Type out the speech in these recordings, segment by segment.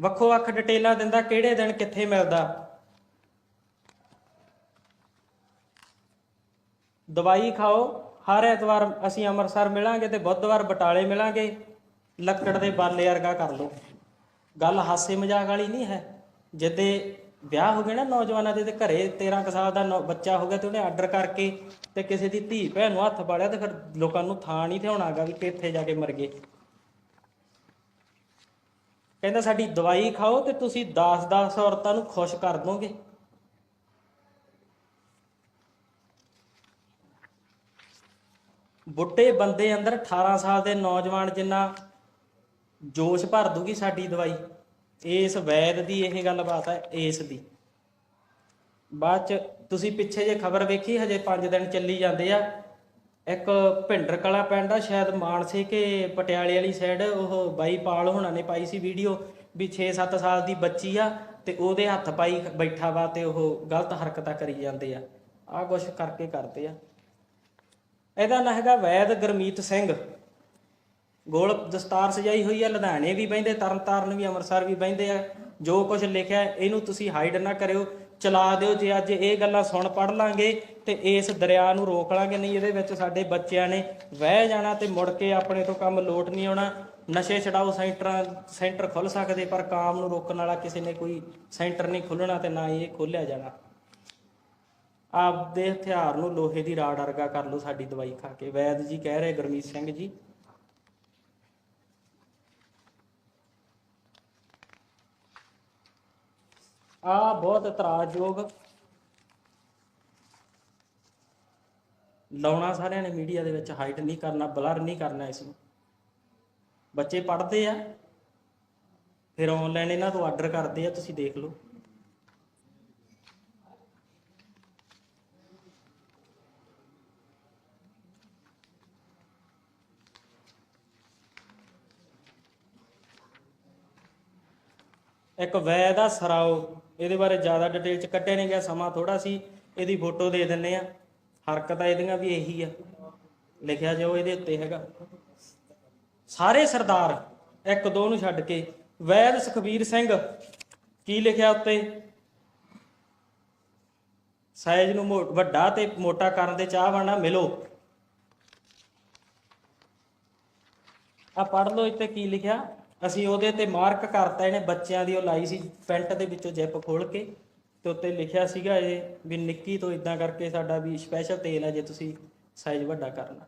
ਵੱਖੋ ਵੱਖ ਡਿਟੇਲਾਂ ਦਿੰਦਾ ਕਿਹੜੇ ਦਿਨ ਕਿੱਥੇ ਮਿਲਦਾ। ਦਵਾਈ ਖਾਓ, ਹਰ ਐਤਵਾਰ ਅਸੀਂ ਅੰਮ੍ਰਿਤਸਰ ਮਿਲਾਂਗੇ ਤੇ ਬੁੱਧਵਾਰ ਬਟਾਲੇ ਮਿਲਾਂਗੇ, ਲੱਕੜ ਦੇ ਬਾਲੇ ਵਰਗਾ ਕਰ ਲਓ। ਗੱਲ ਹਾਸੇ ਮਜ਼ਾਕ ਵਾਲੀ ਨਹੀਂ ਹੈ। ਜਿੱਦੇ ਵਿਆਹ ਹੋ ਗਿਆ ਨਾ ਨੌਜਵਾਨਾਂ ਦੇ ਤੇ ਘਰੇ 13 ਕੁ ਸਾਲ ਦਾ ਨੌ- ਬੱਚਾ ਹੋ ਗਿਆ ਤੇ ਉਹਨੇ ਆਰਡਰ ਕਰਕੇ ਤੇ ਕਿਸੇ ਦੀ ਧੀ ਭੈਣ ਨੂੰ ਹੱਥ ਪਾੜਿਆ ਤੇ ਫਿਰ ਲੋਕਾਂ ਨੂੰ ਥਾਂ ਨਹੀਂ ਥਿਆਉਣਾਗਾ ਵੀ ਕਿੱਥੇ ਜਾ ਕੇ ਮਰ ਗਏ। ਕਹਿੰਦਾ ਸਾਡੀ ਦਵਾਈ ਖਾਓ ਤੇ ਤੁਸੀਂ 10-10 ਔਰਤਾਂ ਨੂੰ ਖੁਸ਼ ਕਰ ਦੋਗੇ। ਬੁੱਢੇ ਬੰਦੇ ਅੰਦਰ 18 ਸਾਲ ਦੇ ਨੌਜਵਾਨ ਜਿੰਨਾ ਜੋਸ਼ ਭਰ ਦੂਗੀ ਸਾਡੀ ਦਵਾਈ। ਇਸ ਵੈਦ ਦੀ ਇਹ ਗੱਲਬਾਤ ਹੈ, ਇਸ ਦੀ। ਬਾਅਦ ਚ ਤੁਸੀਂ ਪਿੱਛੇ ਜੇ ਖਬਰ ਵੇਖੀ, ਹਜੇ 5 ਦਿਨ ਚੱਲੀ ਜਾਂਦੇ ਆ। ਇੱਕ ਭਿੰਡਰ ਕਲਾ ਪਿੰਡ ਆ, ਸ਼ਾਇਦ ਮਾਨਸੇ ਕੇ ਪਟਿਆਲੇ ਵਾਲੀ ਸਾਈਡ ਉਹ ਬਾਈਪਾਲ ਹੋਣਾ ਨੇ ਪਾਈ ਸੀ ਵੀਡੀਓ ਵੀ 6-7 ਸਾਲ ਦੀ ਬੱਚੀ ਆ ਤੇ ਉਹਦੇ ਹੱਥ ਪਾਈ ਬੈਠਾ ਵਾ ਤੇ ਉਹ ਗਲਤ ਹਰਕਤਾਂ ਕਰੀ ਜਾਂਦੇ ਆ। ਆਹ ਕੁਛ ਕਰਕੇ ਕਰਦੇ ਆ। ਇਹਦਾ ਨਾਂ ਹੈਗਾ ਵੈਦ ਗਰਮੀਤ ਸਿੰਘ। ਗੋਲ ਦਸਤਾਰ ਸਜਾਈ ਹੋਈ ਆ, ਲੁਧਿਆਣੇ ਵੀ ਬਹਿੰਦੇ ਤਰਨਤਾਰਨ ਵੀ, ਅੰਮ੍ਰਿਤਸਰ ਵੀ ਬਹਿੰਦੇ ਆ। ਜੋ ਕੁਝ ਲਿਖਿਆ, ਇਹਨੂੰ ਤੁਸੀਂ ਹਾਈਡ ਨਾ ਕਰਿਓ। ਚਲਾ ਦਿਓ ਜੇ ਅੱਜ ਇਹ ਗੱਲਾਂ ਸੁਣ ਪੜ ਲਾਂਗੇ ਤੇ ਇਸ ਦਰਿਆ ਨੂੰ ਰੋਕ ਲਾਂਗੇ। ਨਹੀਂ, ਇਹਦੇ ਵਿੱਚ ਸਾਡੇ ਬੱਚਿਆਂ ਨੇ ਵਹਿ ਜਾਣਾ ਤੇ ਮੁੜ ਕੇ ਆਪਣੇ ਤੋਂ ਕੰਮ ਲੋਟ ਨਹੀਂ ਆਉਣਾ। ਨਸ਼ੇ ਛਡਾਓ ਸੈਂਟਰਾਂ, ਸੈਂਟਰ ਖੁੱਲ ਸਕਦੇ, ਪਰ ਕਾਮ ਨੂੰ ਰੋਕਣ ਵਾਲਾ ਕਿਸੇ ਨੇ ਕੋਈ ਸੈਂਟਰ ਨਹੀਂ ਖੁੱਲਣਾ ਤੇ ਨਾ ਹੀ ਇਹ ਖੋਲਿਆ ਜਾਣਾ। ਆਪਦੇ ਹਥਿਆਰ ਨੂੰ ਲੋਹੇ ਦੀ ਰਾੜ ਵਰਗਾ ਕਰ ਲਓ ਸਾਡੀ ਦਵਾਈ ਖਾ ਕੇ। ਵੈਦ ਜੀ ਕਹਿ ਰਹੇ, ਗੁਰਮੀਤ ਸਿੰਘ ਜੀ ਆ ਬਹੁਤ ਇਤਰਾਜ਼ਯੋਗ। ਲਾਉਣਾ ਸਾਰਿਆਂ ਨੇ ਮੀਡੀਆ ਦੇ ਵਿੱਚ, ਹਾਈਟ ਨਹੀਂ ਕਰਨਾ, ਬਲਰ ਨਹੀਂ ਕਰਨਾ ਇਸ ਨੂੰ। ਬੱਚੇ ਪੜ੍ਹਦੇ ਆ, ਫਿਰ ਆਨਲਾਈਨ ਇਹਨਾਂ ਤੋਂ ਆਰਡਰ ਕਰਦੇ ਆ, ਤੁਸੀਂ ਦੇਖ ਲਓ। ਇੱਕ ਵੈ ਦਾ ਸਰਾਓ। ਇਹਦੇ ਬਾਰੇ ਜ਼ਿਆਦਾ ਡਿਟੇਲ ਚ ਕੱਢਿਆ ਨਹੀਂ ਗਿਆ, ਸਮਾਂ ਥੋੜਾ ਸੀ, ਇਹਦੀ ਫੋਟੋ ਦੇ ਦਿੰਨੇ ਆ ਹਰਕਤਾਂ ਇਹਦੀਆਂ ਵੀ ਇਹੀ ਆ। ਲਿਖਿਆ ਜੋ ਇਹਦੇ ਉੱਤੇ ਹੈਗਾ। ਸਾਰੇ ਸਰਦਾਰ ਇੱਕ ਦੋ ਨੂੰ ਛੱਡ ਕੇ, ਵੈਦ ਸੁਖਬੀਰ ਸਿੰਘ ਕੀ ਲਿਖਿਆ ਉੱਤੇ? ਸਾਈਜ਼ ਨੂੰ ਮੋ- ਵੱਡਾ ਤੇ ਮੋਟਾ ਕਰਨ ਦੇ ਚਾਹਵਾਨਾ ਮਿਲੋ। ਆ ਪੜ੍ਹ ਲਓ ਇੱਥੇ ਕੀ ਲਿਖਿਆ? ਅਸੀਂ ਉਹਦੇ ਤੇ ਮਾਰਕ ਕਰਤਾ, ਇਹਨੇ ਬੱਚਿਆਂ ਦੀ ਉਹ ਲਾਈ ਸੀ ਪੈਂਟ ਦੇ ਵਿੱਚੋਂ ਜਿਪ ਖੋਲ ਕੇ ਤੇ ਉੱਤੇ ਲਿਖਿਆ ਸੀਗਾ ਇਹ ਵੀ ਨਿੱਕੀ ਤੋਂ ਇਦਾਂ ਕਰਕੇ ਸਾਡਾ ਵੀ ਸਪੈਸ਼ਲ ਤੇਲ ਹੈ ਜੇ ਤੁਸੀਂ ਸਾਈਜ਼ ਵੱਡਾ ਕਰਨਾ।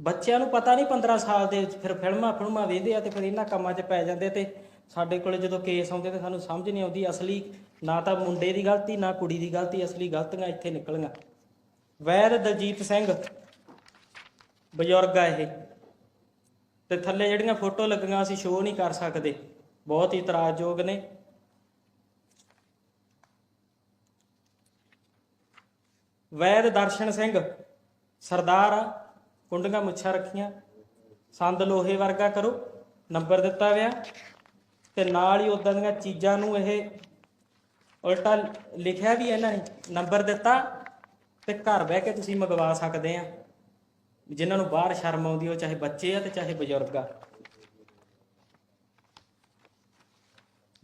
ਬੱਚਿਆਂ ਨੂੰ ਪਤਾ ਨਹੀਂ 15 ਸਾਲ ਦੇ ਵਿੱਚ ਫਿਰ ਫਿਲਮਾਂ ਫਿਲਮਾਂ ਵੇਖਦੇ ਆ ਤੇ ਫਿਰ ਇਹਨਾਂ ਕੰਮਾਂ 'ਚ ਪੈ ਜਾਂਦੇ ਤੇ ਸਾਡੇ ਕੋਲੇ ਜਦੋਂ ਕੇਸ ਆਉਂਦੇ ਤੇ ਸਾਨੂੰ ਸਮਝ ਨਹੀਂ ਆਉਂਦੀ ਅਸਲੀ ਨਾ ਤਾਂ ਮੁੰਡੇ ਦੀ ਗਲਤੀ, ਨਾ ਕੁੜੀ ਦੀ ਗਲਤੀ, ਅਸਲੀ ਗਲਤੀਆਂ ਇੱਥੇ ਨਿਕਲੀਆਂ। ਵੈਦ ਦਲਜੀਤ ਸਿੰਘ ਬਜ਼ੁਰਗ ਆ ਇਹ। ਤੇ ਥੱਲੇ ਜਿਹੜੀਆਂ ਫੋਟੋ ਲੱਗੀਆਂ ਅਸੀਂ ਸ਼ੋਅ ਨਹੀਂ ਕਰ ਸਕਦੇ। ਬਹੁਤ ਹੀ ਇਤਰਾਜ਼ਯੋਗ ਨੇ। ਵੈਦ ਦਰਸ਼ਨ ਸਿੰਘ, ਸਰਦਾਰ ਆ ਕੁੰਡੀਆਂ ਮੁੱਛਾਂ ਰੱਖੀਆਂ। ਸੰਦ ਲੋਹੇ ਵਰਗਾ ਕਰੋ, ਨੰਬਰ ਦਿੱਤਾ ਹੋਇਆ ਤੇ ਨਾਲ ਹੀ ਉਦਾਂ ਦੀਆਂ ਚੀਜ਼ਾਂ ਨੂੰ ਇਹ ਉਲਟਾ ਲਿਖਿਆ ਵੀ ਇਹਨਾਂ ਨੇ, ਨੰਬਰ ਦਿੱਤਾ। ਤੇ ਘਰ ਬਹਿ ਕੇ ਤੁਸੀਂ ਮੰਗਵਾ ਸਕਦੇ ਆ। ਜਿਨ੍ਹਾਂ ਨੂੰ ਬਾਹਰ ਸ਼ਰਮ ਆਉਂਦੀ ਉਹ ਚਾਹੇ ਬੱਚੇ ਆ ਤੇ ਚਾਹੇ ਬਜ਼ੁਰਗ ਆ।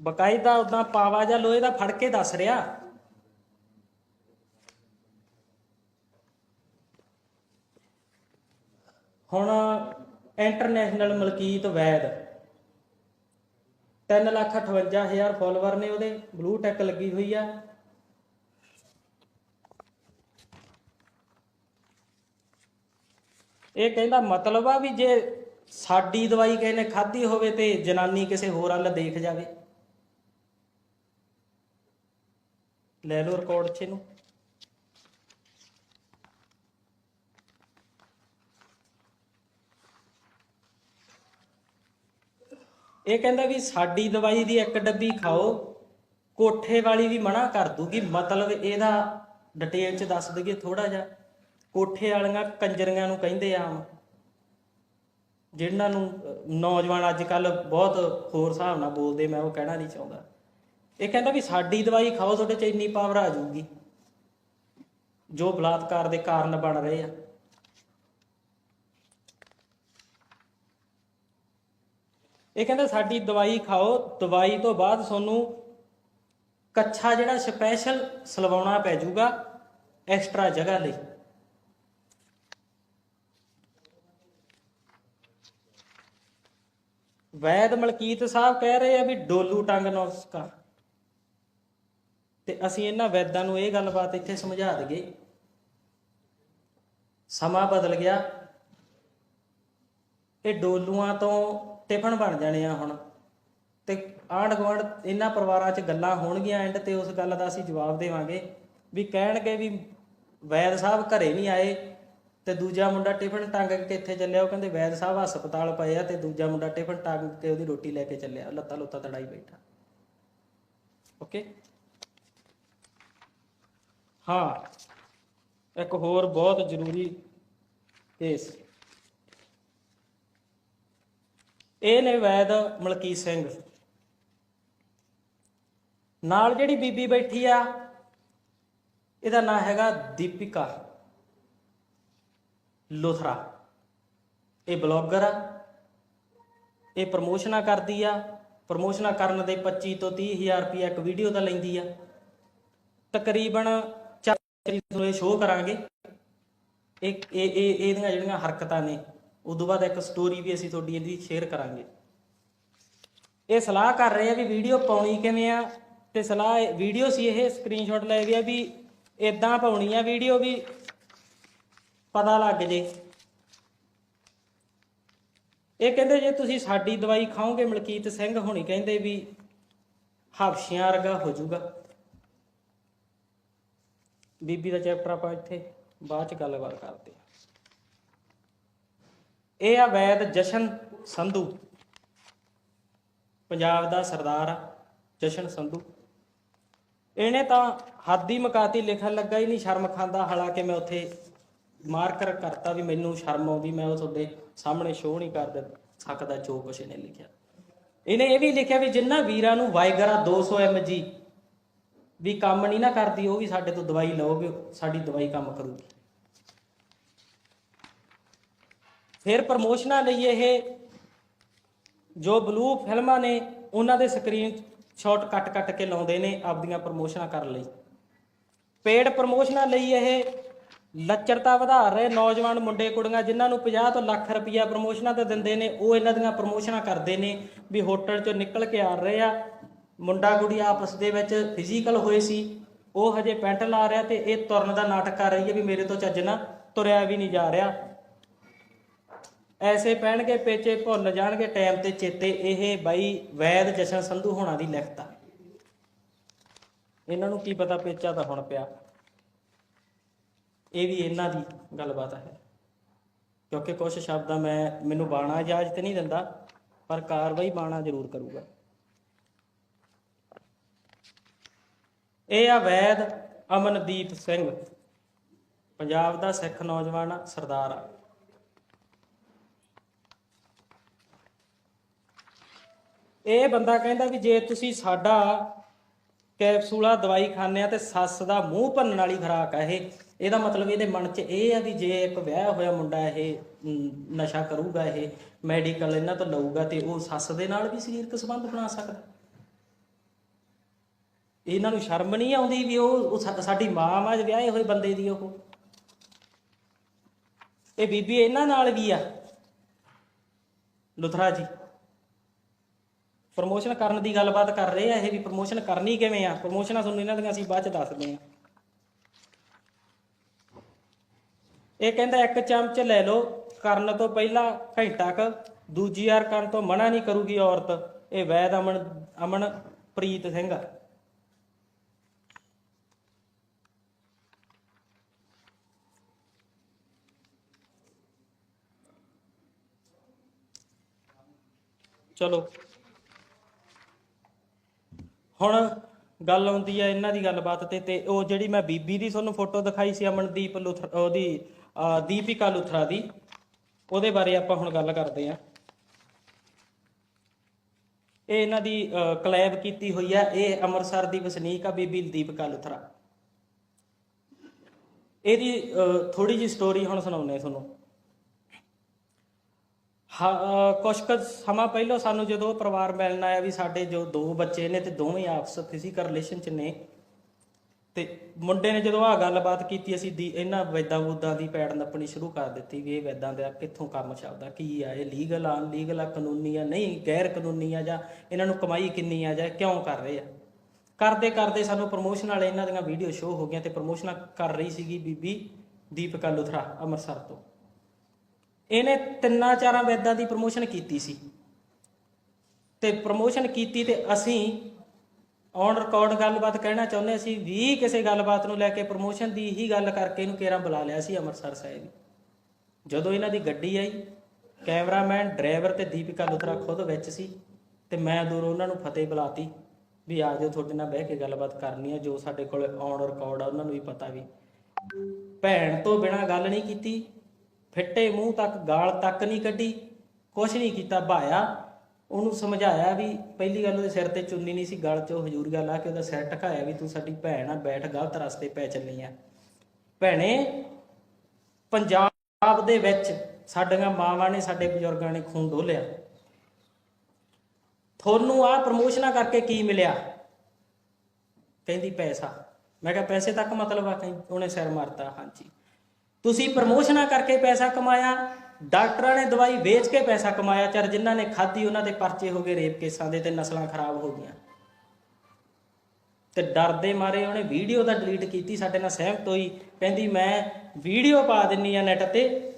ਬਕਾਇਦਾ ਉਦਾਂ ਪਾਵਾ ਜਾਂ ਲੋਹੇ ਦਾ ਫੜ ਕੇ ਦੱਸ ਰਿਹਾ। ਹੁਣ ਇੰਟਰਨੈਸ਼ਨਲ ਮਲਕੀਤ ਵੈਦ 358000 ਫਾਲੋਅਰ ਨੇ ਉਹਦੇ ਬਲੂ ਟੈਕ ਲੱਗੀ ਹੋਈ ਆ। ਇਹ ਕਹਿੰਦਾ ਮਤਲਬ ਆ ਵੀ ਜੇ ਸਾਡੀ ਦਵਾਈ ਕਿਸੇ ਨੇ ਖਾਧੀ ਹੋਵੇ ਤੇ ਜਨਾਨੀ ਕਿਸੇ ਹੋਰ ਵੱਲ ਦੇਖ ਜਾਵੇ। ਲੈ ਲਓ ਰਿਕਾਰਡ 'ਚ ਇਹਨੂੰ। ਇਹ ਕਹਿੰਦਾ ਵੀ ਸਾਡੀ ਦਵਾਈ ਦੀ ਇੱਕ ਡੱਬੀ ਖਾਓ, ਕੋਠੇ ਵਾਲੀ ਵੀ ਮਨਾ ਕਰ ਦੂਗੀ। ਮਤਲਬ ਇਹਦਾ ਡਿਟੇਲ ਚ ਦੱਸ ਦਈਏ ਥੋੜਾ ਜਿਹਾ। ਕੋਠੇ ਵਾਲੀਆਂ ਕੰਜਰੀਆਂ ਨੂੰ ਕਹਿੰਦੇ ਆ ਆਮ ਜਿਨ੍ਹਾਂ ਨੂੰ ਨੌਜਵਾਨ ਅੱਜ ਕੱਲ ਬਹੁਤ ਹੋਰ ਹਿਸਾਬ ਨਾਲ ਬੋਲਦੇ, ਮੈਂ ਉਹ ਕਹਿਣਾ ਨਹੀਂ ਚਾਹੁੰਦਾ। ਇਹ ਕਹਿੰਦਾ ਵੀ ਸਾਡੀ ਦਵਾਈ ਖਾਓ, ਤੁਹਾਡੇ ਚ ਇੰਨੀ ਪਾਵਰ ਆ ਜਾਊਗੀ। ਜੋ ਬਲਾਤਕਾਰ ਦੇ ਕਾਰਨ ਬਣ ਰਹੇ ਆ। ਇਹ ਕਹਿੰਦਾ ਸਾਡੀ ਦਵਾਈ ਖਾਓ, ਦਵਾਈ ਤੋਂ ਬਾਅਦ ਤੁਹਾਨੂੰ ਕੱਛਾ ਜਿਹੜਾ ਸਪੈਸ਼ਲ ਸਲਵਾਉਣਾ ਪੈ ਜਾਊਗਾ, ਐਕਸਟਰਾ ਜਗ੍ਹਾ ਲਈ। ਵੈਦ ਮਲਕੀਤ ਸਾਹਿਬ ਕਹਿ ਰਹੇ ਆ ਵੀ ਡੋਲੂ ਟੰਗ ਨੁਸਖਾ ਤੇ ਅਸੀਂ ਇਹਨਾਂ ਵੈਦਾਂ ਨੂੰ ਇਹ ਗੱਲਬਾਤ ਇੱਥੇ ਸਮਝਾ ਦਈਏ। ਸਮਾਂ ਬਦਲ ਗਿਆ। ਇਹ ਡੋਲੂਆਂ ਤੋਂ ਟਿਫਨ ਬਣ ਜਾਣੇ ਆ ਹੁਣ। ਤੇ ਆਂਢ ਗੁਆਂਢ ਇਹਨਾਂ ਪਰਿਵਾਰਾਂ 'ਚ ਗੱਲਾਂ ਹੋਣਗੀਆਂ ਐਂਡ ਤੇ ਉਸ ਗੱਲ ਦਾ ਅਸੀਂ ਜਵਾਬ ਦੇਵਾਂਗੇ। ਵੀ ਕਹਿਣਗੇ ਵੀ ਵੈਦ ਸਾਹਿਬ ਘਰੇ ਨਹੀਂ ਆਏ। ਤੇ ਦੂਜਾ ਮੁੰਡਾ ਟਿਫਨ ਟੰਗ ਕੇ ਇੱਥੇ ਚੱਲਿਆ, ਉਹ ਕਹਿੰਦੇ ਵੈਦ ਸਾਹਿਬ ਹਸਪਤਾਲ ਪਏ ਆ ਤੇ ਦੂਜਾ ਮੁੰਡਾ ਟਿਫਨ ਟੰਗ ਕੇ ਉਹਦੀ ਰੋਟੀ ਲੈ ਕੇ ਚੱਲਿਆ ਲੱਤਾਂ ਲੁੱਤਾਂ ਤੜਾਈ ਬੈਠਾ। ਓਕੇ ਹਾਂ, ਇੱਕ ਹੋਰ ਬਹੁਤ ਜ਼ਰੂਰੀ ਕੇਸ ਇਹ ਨੇ ਵੈਦ ਮਲਕੀਤ ਸਿੰਘ। ਨਾਲ ਜਿਹੜੀ ਬੀਬੀ ਬੈਠੀ ਆ, ਇਹਦਾ ਨਾਂ ਹੈਗਾ ਦੀਪਿਕਾ। ਲੁਥਰਾ। ਇਹ ਬਲੌਗਰ ਆ। ਇਹ ਪ੍ਰਮੋਸ਼ਨਾਂ ਕਰਦੀ ਆ। ਪ੍ਰਮੋਸ਼ਨਾਂ ਕਰਨ ਦੇ 25 ਤੋਂ 30 ਹਜ਼ਾਰ ਰੁਪਏ ਇੱਕ ਵੀਡੀਓ ਦਾ ਲੈਂਦੀ ਆ। ਤਕਰੀਬਨ ਚਾਰ ਤੁਹਾਨੂੰ ਇਹ ਸ਼ੋਅ ਕਰਾਂਗੇ। ਇਹ ਇਹ ਇਹ, ਇਹਦੀਆਂ ਜਿਹੜੀਆਂ ਹਰਕਤਾਂ ਨੇ, ਉਦੋਂ ਬਾਅਦ ਇੱਕ ਸਟੋਰੀ ਵੀ ਅਸੀਂ ਤੁਹਾਡੀ ਇਹਦੀ ਸ਼ੇਅਰ ਕਰਾਂਗੇ। ਇਹ ਸਲਾਹ ਕਰ ਰਹੇ ਆ ਵੀ ਵੀਡੀਓ ਪਾਉਣੀ ਕਿਵੇਂ ਆ, ਤੇ ਸਲਾਹ ਵੀਡੀਓ ਸੀ ਇਹ ਸਕਰੀਨਸ਼ਾਟ ਲੈ ਗਿਆ ਵੀ ਇਦਾਂ ਪਾਉਣੀ ਆ ਵੀਡੀਓ ਵੀ ਪਤਾ ਲੱਗ ਜੇ। ਇਹ ਕਹਿੰਦੇ ਜੇ ਤੁਸੀਂ ਸਾਡੀ ਦਵਾਈ ਖਾਓਗੇ, ਮਲਕੀਤ ਸਿੰਘ ਹੁਣੀ ਕਹਿੰਦੇ ਵੀ ਹਫਸ਼ਿਆਂ ਵਰਗਾ ਹੋ ਜਾਊਗਾ। ਬੀਬੀ ਦਾ ਚੈਪਟਰ ਆਪਾਂ ਇੱਥੇ ਬਾਅਦ ਚ ਗੱਲਬਾਤ ਕਰਦੇ ਹਾਂ। ਇਹ ਆ ਵੈਦ ਜਸ਼ਨ ਸੰਧੂ। ਪੰਜਾਬ ਦਾ ਸਰਦਾਰ ਆ, ਜਸ਼ਨ ਸੰਧੂ। ਇਹਨੇ ਤਾਂ ਹੱਦ ਹੀ ਮਕਾਤੀ ਲਿਖਣ ਲੱਗਾ ਹੀ ਨਹੀਂ, ਸ਼ਰਮ ਖਾਂਦਾ, ਹਾਲਾਂਕਿ ਮੈਂ ਉੱਥੇ ਮਾਰਕਰ ਕਰਤਾ ਵੀ ਮੈਨੂੰ ਸ਼ਰਮ ਆਉਂਦੀ, ਮੈਂ ਉਹ ਤੁਹਾਡੇ ਸਾਹਮਣੇ ਸ਼ੋਅ ਨਹੀਂ ਕਰ ਸਕਦਾ ਜੋ ਕੁਛ ਇਹਨੇ ਲਿਖਿਆ। ਇਹਨੇ ਇਹ ਵੀ ਲਿਖਿਆ ਵੀ ਜਿੰਨਾ ਵੀਰਾਂ ਨੂੰ ਵਾਈਗਰਾ 200 mg ਵੀ ਕੰਮ ਨਹੀਂ ਨਾ ਕਰਦੀ, ਉਹ ਵੀ ਸਾਡੇ ਤੋਂ ਦਵਾਈ ਲਓਗੇ, ਸਾਡੀ ਦਵਾਈ ਕੰਮ ਕਰੂਗੀ। ਫਿਰ ਪ੍ਰਮੋਸ਼ਨਾਂ ਲਈ ਇਹ ਜੋ ਬਲੂ ਫਿਲਮਾਂ ਨੇ, ਉਹਨਾਂ ਦੇ ਸਕਰੀਨ ਸ਼ਾਟ ਕੱਟ ਕੱਟ ਕੇ ਲਾਉਂਦੇ ਨੇ, ਆਪਦੀਆਂ ਪ੍ਰਮੋਸ਼ਨਾਂ ਕਰਨ ਲਈ। ਪੇਡ ਪ੍ਰਮੋਸ਼ਨਾਂ ਲਈ ਇਹ ਲੱਚਰਤਾ ਵਧਾ ਰਹੇ ਨੌਜਵਾਨ ਮੁੰਡੇ ਕੁੜੀਆਂ ਜਿਨ੍ਹਾਂ ਨੂੰ 50 ਤੋਂ ਲੱਖ ਰੁਪਈਆ ਪ੍ਰਮੋਸ਼ਨਾਂ ਤੇ ਦਿੰਦੇ ਨੇ, ਉਹ ਇਹਨਾਂ ਦੀਆਂ ਪ੍ਰਮੋਸ਼ਨਾਂ ਕਰਦੇ ਨੇ ਵੀ ਹੋਟਲ ਚੋਂ ਨਿਕਲ ਕੇ ਆ ਰਹੇ ਆ। ਮੁੰਡਾ ਕੁੜੀ ਆਪਸ ਦੇ ਵਿੱਚ ਫਿਜ਼ੀਕਲ ਹੋਏ ਸੀ, ਉਹ ਹਜੇ ਪੈਂਟ ਲਾ ਰਿਹਾ ਤੇ ਇਹ ਤੁਰਨ ਦਾ ਨਾਟਕ ਕਰ ਰਹੀ ਹੈ ਵੀ ਮੇਰੇ ਤੋਂ ਚੱਜ ਨਾ ਤੁਰਿਆ ਵੀ ਨਹੀਂ ਜਾ ਰਿਹਾ। ਐਸੇ ਪਹਿਣਗੇ ਪੇਚੇ ਭੁੱਲ ਜਾਣਗੇ ਟਾਈਮ ਤੇ ਚੇਤੇ, ਇਹ ਬਾਈ ਵੈਦ ਜਸ਼ਨ ਸੰਧੂ ਹੋਣਾ ਦੀ ਲਿਖਤ ਆ। ਇਹਨਾਂ ਨੂੰ ਕੀ ਪਤਾ ਪੇਚਾ ਤਾਂ ਹੁਣ ਪਿਆ। ਇਹ ਵੀ ਇਹਨਾਂ ਦੀ ਗੱਲਬਾਤ ਹੈ। ਕਿਉਂਕਿ ਕੁਝ ਸ਼ਬਦਾਂ ਮੈਂ ਮੈਨੂੰ ਬਾਣਾ ਇਜਾਜ਼ਤ ਨਹੀਂ ਦਿੰਦਾ ਪਰ ਕਾਰਵਾਈ ਬਾਣਾ ਜ਼ਰੂਰ ਕਰੂਗਾ। ਇਹ ਆ ਵੈਦ ਅਮਨਦੀਪ ਸਿੰਘ ਪੰਜਾਬ ਦਾ ਸਿੱਖ ਨੌਜਵਾਨ ਆ, ਸਰਦਾਰ ਆ। ਇਹ ਬੰਦਾ ਕਹਿੰਦਾ ਵੀ ਜੇ ਤੁਸੀਂ ਸਾਡਾ ਕੈਪਸੂਲਾ ਦਵਾਈ ਖਾਂਦੇ ਆ ਤੇ ਸੱਸ ਦਾ ਮੂੰਹ ਭੰਨਣ ਵਾਲੀ ਖੁਰਾਕ ਆ ਇਹ ਇਹਦਾ ਮਤਲਬ ਇਹਦੇ ਮਨ 'ਚ ਇਹ ਆ ਵੀ ਜੇ ਇੱਕ ਵਿਆਹ ਹੋਇਆ ਮੁੰਡਾ ਇਹ ਨਸ਼ਾ ਕਰੂਗਾ ਇਹ ਮੈਡੀਕਲ ਇਹਨਾਂ ਤੋਂ ਲਊਗਾ ਤੇ ਉਹ ਸੱਸ ਦੇ ਨਾਲ ਵੀ ਸਰੀਰਕ ਸੰਬੰਧ ਬਣਾ ਸਕਦਾ। ਇਹਨਾਂ ਨੂੰ ਸ਼ਰਮ ਨਹੀਂ ਆਉਂਦੀ ਵੀ ਉਹ ਸਾਡੀ ਮਾਂ ਮਾਂ ਵਿਆਹੇ ਹੋਏ ਬੰਦੇ ਦੀ ਉਹ। ਇਹ ਬੀਬੀ ਇਹਨਾਂ ਨਾਲ ਵੀ ਆ। ਲੁਥਰਾ ਜੀ ਪ੍ਰਮੋਸ਼ਨ ਕਰਨ ਦੀ ਗੱਲਬਾਤ ਕਰ ਰਹੇ ਆ ਇਹ ਵੀ ਪ੍ਰਮੋਸ਼ਨ ਕਰਨੀ ਕਿਵੇਂ ਆ? ਪ੍ਰਮੋਸ਼ਨਾਂ ਤੁਹਾਨੂੰ ਇਹਨਾਂ ਦੀਆਂ ਅਸੀਂ ਬਾਅਦ ਚ ਦੱਸਦੇ ਆ ਇਹ ਕਹਿੰਦਾ ਇੱਕ ਚਮਚ ਲੈ ਲਓ, ਕਰਨ ਤੋਂ ਪਹਿਲਾਂ ਘੰਟਾ ਕ, ਦੂਜੀ ਵਾਰ ਕਰਨ ਤੋਂ ਮਨਾ ਨਹੀਂ ਕਰੂਗੀ ਔਰਤ। ਇਹ ਵੈਦ ਅਮਨ ਅਮਨ ਪ੍ਰੀਤ ਸਿੰਘ ਚਲੋ। ਹੁਣ ਗੱਲ ਆਉਂਦੀ ਹੈ ਇਹਨਾਂ ਦੀ ਗੱਲਬਾਤ ਤੇ ਤੇ ਉਹ ਜਿਹੜੀ ਮੈਂ ਬੀਬੀ ਦੀ ਤੁਹਾਨੂੰ ਫੋਟੋ ਦਿਖਾਈ ਸੀ, ਅਮਨਦੀਪ ਲੁਥਰਾ, ਉਹਦੀ ਦੀਪਿਕਾ ਲੁਥਰਾ ਦੀ। ਉਹਦੇ ਬਾਰੇ ਆਪਾਂ ਹੁਣ ਗੱਲ ਕਰਦੇ ਹਾਂ। ਇਹ ਇਹਨਾਂ ਦੀ ਕਲੈਬ ਕੀਤੀ ਹੋਈ ਹੈ। ਇਹ ਅੰਮ੍ਰਿਤਸਰ ਦੀ ਵਸਨੀਕ ਆ ਬੀਬੀ ਦੀਪਿਕਾ ਲੁਥਰਾ। ਇਹਦੀ ਥੋੜੀ ਜੀ ਸਟੋਰੀ ਹੁਣ ਸੁਣਾਉਂਦੇ ਤੁਹਾਨੂੰ। ਹਾਂ ਅਹ ਕੁਛ ਕੁ ਸਮਾਂ ਪਹਿਲਾਂ ਸਾਨੂੰ ਜਦੋਂ ਪਰਿਵਾਰ ਮਿਲਣ ਆਇਆ ਵੀ ਸਾਡੇ ਜੋ ਦੋ ਬੱਚੇ ਨੇ ਤੇ ਦੋਵੇਂ ਆਪਸ ਫਿਜ਼ੀਕਲ ਰਿਲੇਸ਼ਨ ਚ ਨੇ ਤੇ ਮੁੰਡੇ ਨੇ ਜਦੋਂ ਆ ਗੱਲਬਾਤ ਕੀਤੀ, ਅਸੀਂ ਦੀ ਇਹਨਾਂ ਵੈਦਾਂ ਵੂਦਾਂ ਦੀ ਪੈੜ ਨੱਪਣੀ ਸ਼ੁਰੂ ਕਰ ਦਿੱਤੀ ਵੀ ਇਹ ਵੈਦਾਂ ਦਾ ਕਿੱਥੋਂ ਕੰਮ ਚੱਲਦਾ ਕੀ ਆ, ਇਹ ਲੀਗਲ ਆ ਅਨਲੀਗਲ ਆ ਕਾਨੂੰਨੀ ਆ, ਨਹੀਂ, ਗੈਰ ਕਾਨੂੰਨੀ ਆ ਜਾਂ ਇਹਨਾਂ ਨੂੰ ਕਮਾਈ ਕਿੰਨੀ ਆ ਜਾਂ ਕਿਉਂ ਕਰ ਰਹੇ ਆ। ਕਰਦੇ ਕਰਦੇ ਸਾਨੂੰ ਪ੍ਰਮੋਸ਼ਨ ਵਾਲੇ ਇਹਨਾਂ ਦੀਆਂ ਵੀਡੀਓ ਸ਼ੋਅ ਹੋ ਗਈਆਂ ਤੇ ਪ੍ਰਮੋਸ਼ਨਾਂ ਕਰ ਰਹੀ ਸੀਗੀ ਬੀਬੀ ਦੀਪਕਾ ਲੁਥਰਾ ਅੰਮ੍ਰਿਤਸਰ ਤੋਂ। ਇਹਨੇ ਤਿੰਨਾਂ ਚਾਰਾਂ ਵੈਦਾਂ ਦੀ ਪ੍ਰਮੋਸ਼ਨ ਕੀਤੀ ਸੀ। ਤੇ ਪ੍ਰਮੋਸ਼ਨ ਕੀਤੀ ਤੇ ਅਸੀਂ ਔਨ ਰਿਕਾਰਡ ਗੱਲਬਾਤ ਕਹਿਣਾ ਚਾਹੁੰਦੇ ਸੀ, ਵੀ ਕਿਸੇ ਗੱਲਬਾਤ ਨੂੰ ਲੈ ਕੇ ਪ੍ਰਮੋਸ਼ਨ ਦੀ ਹੀ ਗੱਲ ਕਰਕੇ ਇਹਨੂੰ ਕੇਰਾਂ ਬੁਲਾ ਲਿਆ ਸੀ ਅੰਮ੍ਰਿਤਸਰ ਸਾਹਿਬ। ਜਦੋਂ ਇਹਨਾਂ ਦੀ ਗੱਡੀ ਆਈ, ਕੈਮਰਾਮੈਨ, ਡਰਾਈਵਰ ਤੇ ਦੀਪਿਕਾ ਲੁਥਰਾ ਖੁਦ ਵਿੱਚ ਸੀ ਤੇ ਮੈਂ ਦੂਰੋਂ ਉਹਨਾਂ ਨੂੰ ਫਤਿਹ ਬੁਲਾਤੀ ਵੀ ਆ ਜਾਓ, ਤੁਹਾਡੇ ਨਾਲ ਬਹਿ ਕੇ ਗੱਲਬਾਤ ਕਰਨੀ ਆ, ਜੋ ਸਾਡੇ ਕੋਲ ਔਨ ਰਿਕਾਰਡ ਆ, ਉਹਨਾਂ ਨੂੰ ਵੀ ਪਤਾ ਵੀ। ਭੈਣ ਤੋਂ ਬਿਨਾ ਗੱਲ ਨਹੀਂ ਕੀਤੀ, ਫਿੱਟੇ ਮੂੰਹ ਤੱਕ, ਗਾਲ ਤੱਕ ਨਹੀਂ ਕੱਢੀ, ਕੁਛ ਨਹੀਂ ਕੀਤਾ, ਭਾਇਆ ਉਹਨੂੰ ਸਮਝਾਇਆ ਵੀ ਪਹਿਲੀ ਗੱਲ ਉਹਦੇ ਸਿਰ ਤੇ ਚੁੰਨੀ ਨਹੀਂ ਸੀ, ਗਲ 'ਚ ਉਹ ਹਜ਼ੂਰ ਗੱਲ ਆ ਕੇ ਉਹਦਾ ਸਿਰ ਟਕਾਇਆ ਵੀ ਤੂੰ ਸਾਡੀ ਭੈਣ ਆ, ਬੈਠ, ਗਲਤ ਰਸਤੇ ਪੈ ਚੱਲੀ ਆ। ਭੈਣੇ, ਪੰਜਾਬ ਦੇ ਵਿੱਚ ਸਾਡੀਆਂ ਮਾਵਾਂ ਨੇ, ਸਾਡੇ ਬਜ਼ੁਰਗਾਂ ਨੇ ਖੂਨ ਡੋਲਿਆ। ਤੁਹਾਨੂੰ ਆ ਪ੍ਰਮੋਸ਼ਨਾਂ ਕਰਕੇ ਕੀ ਮਿਲਿਆ? ਕਹਿੰਦੀ ਪੈਸਾ। ਮੈਂ ਕਿਹਾ ਪੈਸੇ ਤੱਕ ਮਤਲਬ ਆ ਕਹਿੰਦੀ ਉਹਨੇ ਸਿਰ ਮਾਰਤਾ, ਹਾਂਜੀ। ਤੁਸੀਂ ਪ੍ਰਮੋਸ਼ਨਾਂ ਕਰਕੇ ਪੈਸਾ ਕਮਾਇਆ ਡਾਕਟਰਾਂ ਨੇ ਦਵਾਈ ਵੇਚ ਕੇ ਪੈਸਾ ਕਮਾਇਆ ਚਰ ਜਿਨ੍ਹਾਂ ਨੇ ਖਾਧੀ ਉਹਨਾਂ ਦੇ ਪਰਚੇ ਹੋ ਗਏ, ਰੇਪ ਕੇਸਾਂ ਦੇ ਤੇ ਨਸਲਾਂ ਖਰਾਬ ਹੋ ਗਈਆਂ। ਤੇ ਡਰਦੇ ਮਾਰੇ ਉਹਨੇ ਵੀਡੀਓ ਤਾਂ ਡਿਲੀਟ ਕੀਤੀ, ਸਾਡੇ ਨਾਲ ਸਹਿਮਤ ਹੋਈ, ਕਹਿੰਦੀ, ਮੈਂ ਵੀਡੀਓ ਪਾ ਦਿੰਨੀ ਆ ਨੈਟ ਤੇ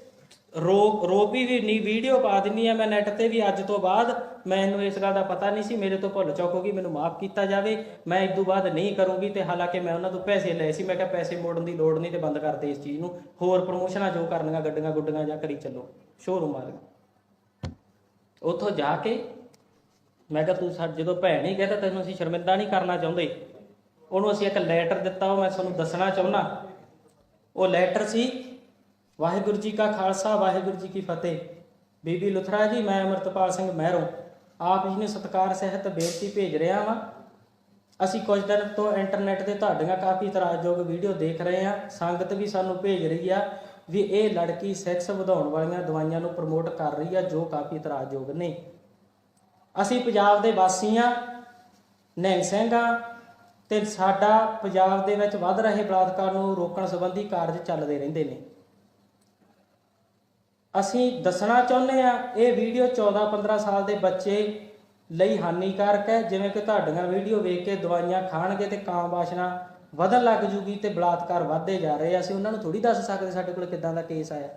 ਰੋ, ਰੋਪੀ ਵੀ ਨਹੀਂ ਵੀਡੀਓ ਪਾ ਦਿੰਨੀ ਆ ਮੈਂ ਨੈਟ ਤੇ ਵੀ ਅੱਜ ਤੋਂ ਬਾਅਦ। ਮੈਨੂੰ ਇਸ ਗੱਲ ਦਾ ਪਤਾ ਨਹੀਂ ਸੀ, ਮੇਰੇ ਤੋਂ ਭੁੱਲ ਚੁੱਕ ਮੈਨੂੰ ਮਾਫ ਕੀਤਾ ਜਾਵੇ। ਮੈਂ ਇਸ ਤੋਂ ਬਾਅਦ ਨਹੀਂ ਕਰੂੰਗੀ ਤੇ ਹਾਲਾਂਕਿ ਮੈਂ ਉਹਨਾਂ ਤੋਂ ਪੈਸੇ ਲਏ ਸੀ, ਮੈਂ ਕਿਹਾ ਪੈਸੇ ਮੋੜਨ ਦੀ ਲੋੜ ਨਹੀਂ ਤੇ ਬੰਦ ਕਰਦੇ ਇਸ ਚੀਜ਼ ਨੂੰ। ਹੋਰ ਪ੍ਰਮੋਸ਼ਨਾਂ ਜੋ ਕਰਨੀਆਂ, ਗੱਡੀਆਂ ਗੁੱਡੀਆਂ ਜਾਂ ਕਰੀ ਚੱਲੋ ਸ਼ੋਰੂਮ ਆ ਉੱਥੋਂ ਜਾ ਕੇ ਮੈਂ ਕਿਹਾ ਤੂੰ ਸਾਡੇ ਜਦੋਂ ਭੈਣ ਹੀ ਕਹਿੰਦਾ ਤੈਨੂੰ ਅਸੀਂ ਸ਼ਰਮਿੰਦਾ ਨਹੀਂ ਕਰਨਾ ਚਾਹੁੰਦੇ, ਉਹਨੂੰ ਅਸੀਂ ਇੱਕ ਲੈਟਰ ਦਿੱਤਾ, ਉਹ ਮੈਂ ਤੁਹਾਨੂੰ ਦੱਸਣਾ ਚਾਹੁੰਦਾ ਉਹ ਲੈਟਰ ਸੀ ਵਾਹਿਗੁਰੂ ਜੀ ਕਾ ਖਾਲਸਾ, ਵਾਹਿਗੁਰੂ ਜੀ ਕੀ ਫਤਿਹ। ਬੀਬੀ ਲੁਥਰਾ ਜੀ, ਮੈਂ ਅਮਰਤਪਾਲ ਸਿੰਘ ਮਹਿਰੋਂ। ਆਪ ਜੀ ਨੂੰ ਸਤਿਕਾਰ, ਸਹਿਤ, ਬੇਨਤੀ ਭੇਜ ਰਿਹਾ ਵਾਂ। ਅਸੀਂ ਕੁਝ ਦਿਨ ਤੋਂ ਇੰਟਰਨੈਟ ਤੇ ਤੁਹਾਡੀਆਂ ਕਾਫੀ ਇਤਰਾਜ਼ਯੋਗ ਵੀਡੀਓ ਦੇਖ ਰਹੇ ਹਾਂ। ਸੰਗਤ ਵੀ ਸਾਨੂੰ ਭੇਜ ਰਹੀ ਆ ਵੀ ਇਹ ਲੜਕੀ ਸੈਕਸ ਵਧਾਉਣ ਵਾਲੀਆਂ ਦਵਾਈਆਂ ਨੂੰ ਪ੍ਰਮੋਟ ਕਰ ਰਹੀ ਆ, ਜੋ ਕਾਫੀ ਇਤਰਾਜ਼ਯੋਗ ਨੇ। ਅਸੀਂ ਪੰਜਾਬ ਦੇ ਵਾਸੀ ਹਾਂ ਨਿਹੰਗ ਸਿੰਘ ਹਾਂ ਤੇ ਸਾਡਾ ਪੰਜਾਬ ਦੇ ਵਿੱਚ ਵੱਧ ਰਹੇ ਬਲਾਤਕਾਰ ਨੂੰ ਰੋਕਣ ਸੰਬੰਧੀ ਕਾਰਜ ਚੱਲਦੇ ਰਹਿੰਦੇ ਨੇ। ਅਸੀਂ ਦੱਸਣਾ ਚਾਹੁੰਦੇ ਆ ਇਹ ਵੀਡੀਓ 14-15 ਸਾਲ ਦੇ ਬੱਚੇ ਲਈ ਹਾਨੀਕਾਰਕ ਹੈ। ਜਿਵੇਂ ਕਿ ਤੁਹਾਡੀਆਂ ਵੀਡੀਓ ਵੇਖ ਕੇ ਦਵਾਈਆਂ ਖਾਣਗੇ ਤੇ ਕਾਮ ਵਾਸ਼ਨਾ ਵਧਣ ਲੱਗ ਜੂਗੀ ਤੇ ਬਲਾਤਕਾਰ ਵਧਦੇ ਜਾ ਰਹੇ ਆ। ਅਸੀਂ ਉਹਨਾਂ ਨੂੰ ਥੋੜੀ ਦੱਸ ਸਕਦੇ ਸਾਡੇ ਕੋਲ ਕਿਦਾਂ ਦਾ ਕੇਸ ਆਇਆ।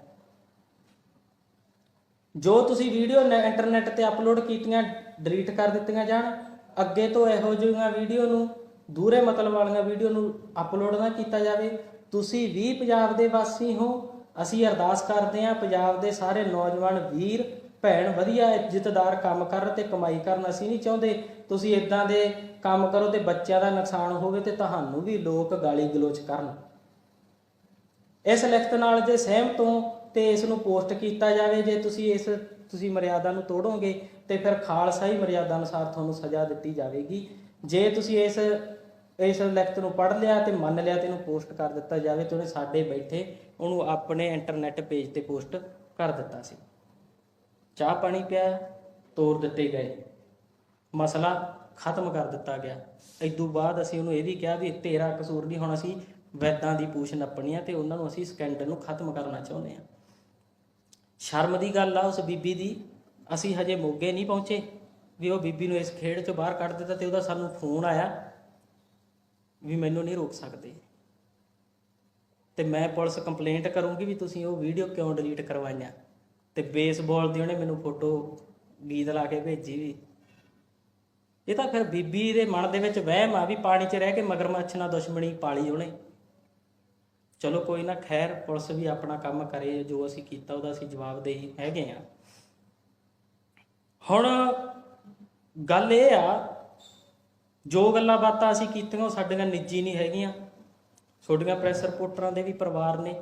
ਜੋ ਤੁਸੀਂ ਵੀਡੀਓ ਇੰਟਰਨੈਟ ਤੇ ਅਪਲੋਡ ਕੀਤੀਆਂ, ਡਿਲੀਟ ਕਰ ਦਿੱਤੀਆਂ ਜਾਣ, ਅੱਗੇ ਤੋਂ ਇਹੋ ਜਿਹੀਆਂ ਵੀਡੀਓ ਨੂੰ, ਦੂਰੇ ਮਤਲਬ ਵਾਲੀਆਂ ਵੀਡੀਓ ਨੂੰ ਅਪਲੋਡ ਨਾ ਕੀਤਾ ਜਾਵੇ। ਤੁਸੀਂ ਵੀ ਪੰਜਾਬ ਦੇ ਵਾਸੀ ਹੋ ਅਸੀਂ ਅਰਦਾਸ ਕਰਦੇ ਹਾਂ, ਪੰਜਾਬ ਦੇ ਸਾਰੇ ਨੌਜਵਾਨ ਵੀਰ, ਭੈਣ ਵਧੀਆ ਇੱਜ਼ਤਦਾਰ ਕੰਮ ਕਰਨ ਤੇ ਕਮਾਈ ਕਰਨ, ਅਸੀਂ ਨਹੀਂ ਚਾਹੁੰਦੇ ਤੁਸੀਂ ਇਦਾਂ ਦੇ ਕੰਮ ਕਰੋ ਤੇ ਬੱਚਿਆਂ ਦਾ ਨੁਕਸਾਨ ਹੋਵੇ ਤੇ ਤੁਹਾਨੂੰ ਵੀ ਲੋਕ ਗਾਲੀ ਗਲੋਚ ਕਰਨ। ਇਸ ਲਿਖਤ ਨਾਲ ਜੇ ਸਹਿਮਤ ਹੋ ਤੇ ਇਸ ਨੂੰ ਪੋਸਟ ਕੀਤਾ ਜਾਵੇ, ਜੇ ਤੁਸੀਂ ਇਸ, ਤੁਸੀਂ ਮਰਿਆਦਾ ਨੂੰ ਤੋੜੋਗੇ ਤੇ ਫਿਰ ਖਾਲਸਾ ਹੀ ਮਰਿਆਦਾ ਅਨੁਸਾਰ ਤੁਹਾਨੂੰ ਸਜ਼ਾ ਦਿੱਤੀ ਜਾਵੇਗੀ। ਜੇ ਤੁਸੀਂ ਇਸ ਇਸ ਲਿਖਤ ਨੂੰ ਪੜ੍ਹ ਲਿਆ ਤੇ ਮੰਨ ਲਿਆ ਤੇ ਇਹਨੂੰ ਪੋਸਟ ਕਰ ਦਿੱਤਾ ਜਾਵੇ ਤੇ ਉਹਨੇ ਸਾਡੇ ਬੈਠੇ ਉਹਨੂੰ ਆਪਣੇ ਇੰਟਰਨੈਟ ਪੇਜ ਤੇ ਪੋਸਟ ਕਰ ਦਿੱਤਾ ਸੀ। ਚਾਹ ਪਾਣੀ ਪਿਆ, ਤੋਰ ਦਿੱਤੇ ਗਏ। ਮਸਲਾ ਖਤਮ ਕਰ ਦਿੱਤਾ ਗਿਆ। ਇਦੋਂ ਬਾਅਦ ਅਸੀਂ ਉਹਨੂੰ ਇਹ ਵੀ ਕਿਹਾ ਵੀ ਤੇਰਾ ਕਸੂਰ ਨਹੀਂ ਹੁਣ ਅਸੀਂ ਵੈਦਾਂ ਦੀ ਪੂਛ ਨੱਪਣੀ ਆ ਤੇ ਉਹਨਾਂ ਨੂੰ ਅਸੀਂ ਸਕੈਂਡਲ ਨੂੰ ਖਤਮ ਕਰਨਾ ਚਾਹੁੰਦੇ ਆ ਸ਼ਰਮ ਦੀ ਗੱਲ ਆ ਉਸ ਬੀਬੀ ਦੀ। ਅਸੀਂ ਹਜੇ ਮੋਗੇ ਨਹੀਂ ਪਹੁੰਚੇ ਵੀ ਉਹ ਬੀਬੀ ਨੂੰ ਇਸ ਖੇਡ ਚੋਂ ਬਾਹਰ ਕੱਢ ਦਿੱਤਾ ਤੇ ਉਹਦਾ ਸਾਨੂੰ ਫੋਨ ਆਇਆ ਵੀ ਮੈਨੂੰ ਨਹੀਂ ਰੋਕ ਸਕਦੇ। ਤੇ ਮੈਂ ਪੁਲਿਸ ਕੰਪਲੇਂਟ ਕਰੂੰਗੀ ਵੀ ਤੁਸੀਂ ਉਹ ਵੀਡੀਓ ਕਿਉਂ ਡਿਲੀਟ ਕਰਵਾਈਆਂ? ਤੇ ਬੇਸਬਾਲ ਦੀ ਉਹਨੇ ਮੈਨੂੰ ਫੋਟੋ ਗੀਤ ਲਾ ਕੇ ਭੇਜੀ ਵੀ। ਇਹ ਤਾਂ ਫਿਰ ਬੀਬੀ ਦੇ ਮਨ ਦੇ ਵਿੱਚ ਵਹਿਮ ਆ ਵੀ ਪਾਣੀ 'ਚ ਰਹਿ ਕੇ ਮਗਰਮੱਛ ਨਾਲ ਦੁਸ਼ਮਣੀ ਪਾਲੀ ਉਹਨੇ। ਚਲੋ ਕੋਈ ਨਾ, ਖੈਰ ਪੁਲਿਸ ਵੀ ਆਪਣਾ ਕੰਮ ਕਰੇ, ਜੋ ਅਸੀਂ ਕੀਤਾ ਉਹਦਾ ਅਸੀਂ ਜਵਾਬਦੇਹੀ ਹੈਗੇ ਆ ਹੁਣ ਗੱਲ ਇਹ ਆ, ਜੋ ਗੱਲਾਂ ਬਾਤਾਂ ਅਸੀਂ ਕੀਤੀਆਂ ਉਹ ਸਾਡੀਆਂ ਨਿੱਜੀ ਨਹੀਂ ਹੈਗੀਆਂ। ਛੋਟੀਆਂ ਪ੍ਰੈਸ ਰਿਪੋਰਟਰਾਂ ਦੇ ਵੀ ਪਰਿਵਾਰ ਨੇ।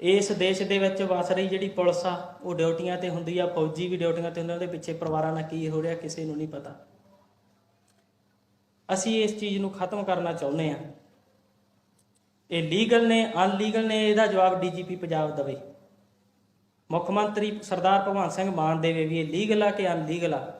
ਇਸ ਦੇਸ਼ ਦੇ ਵਿੱਚ ਵਸ ਰਹੀ ਜਿਹੜੀ ਪੁਲਿਸ ਆ, ਉਹ ਡਿਊਟੀਆਂ ਤੇ ਹੁੰਦੀ ਆ, ਫੌਜੀ ਵੀ ਡਿਊਟੀਆਂ ਤੇ ਹੁੰਦੇ ਉਹਦੇ ਪਿੱਛੇ ਪਰਿਵਾਰਾਂ ਨਾਲ ਕੀ ਹੋ ਰਿਹਾ ਕਿਸੇ ਨੂੰ ਨਹੀਂ ਪਤਾ। ਅਸੀਂ ਇਸ ਚੀਜ਼ ਨੂੰ ਖਤਮ ਕਰਨਾ ਚਾਹੁੰਦੇ ਆ ਇਹ ਲੀਗਲ ਨੇ, ਅਨਲੀਗਲ ਨੇ, ਇਹਦਾ ਜਵਾਬ ਡੀਜੀਪੀ ਪੰਜਾਬ ਦਵੇ। ਮੁੱਖ ਮੰਤਰੀ ਸਰਦਾਰ ਭਗਵੰਤ ਸਿੰਘ ਮਾਨ ਦੇਵੇ ਵੀ ਇਹ ਲੀਗਲ ਆ ਕਿ ਅਨਲੀਗਲ ਆ।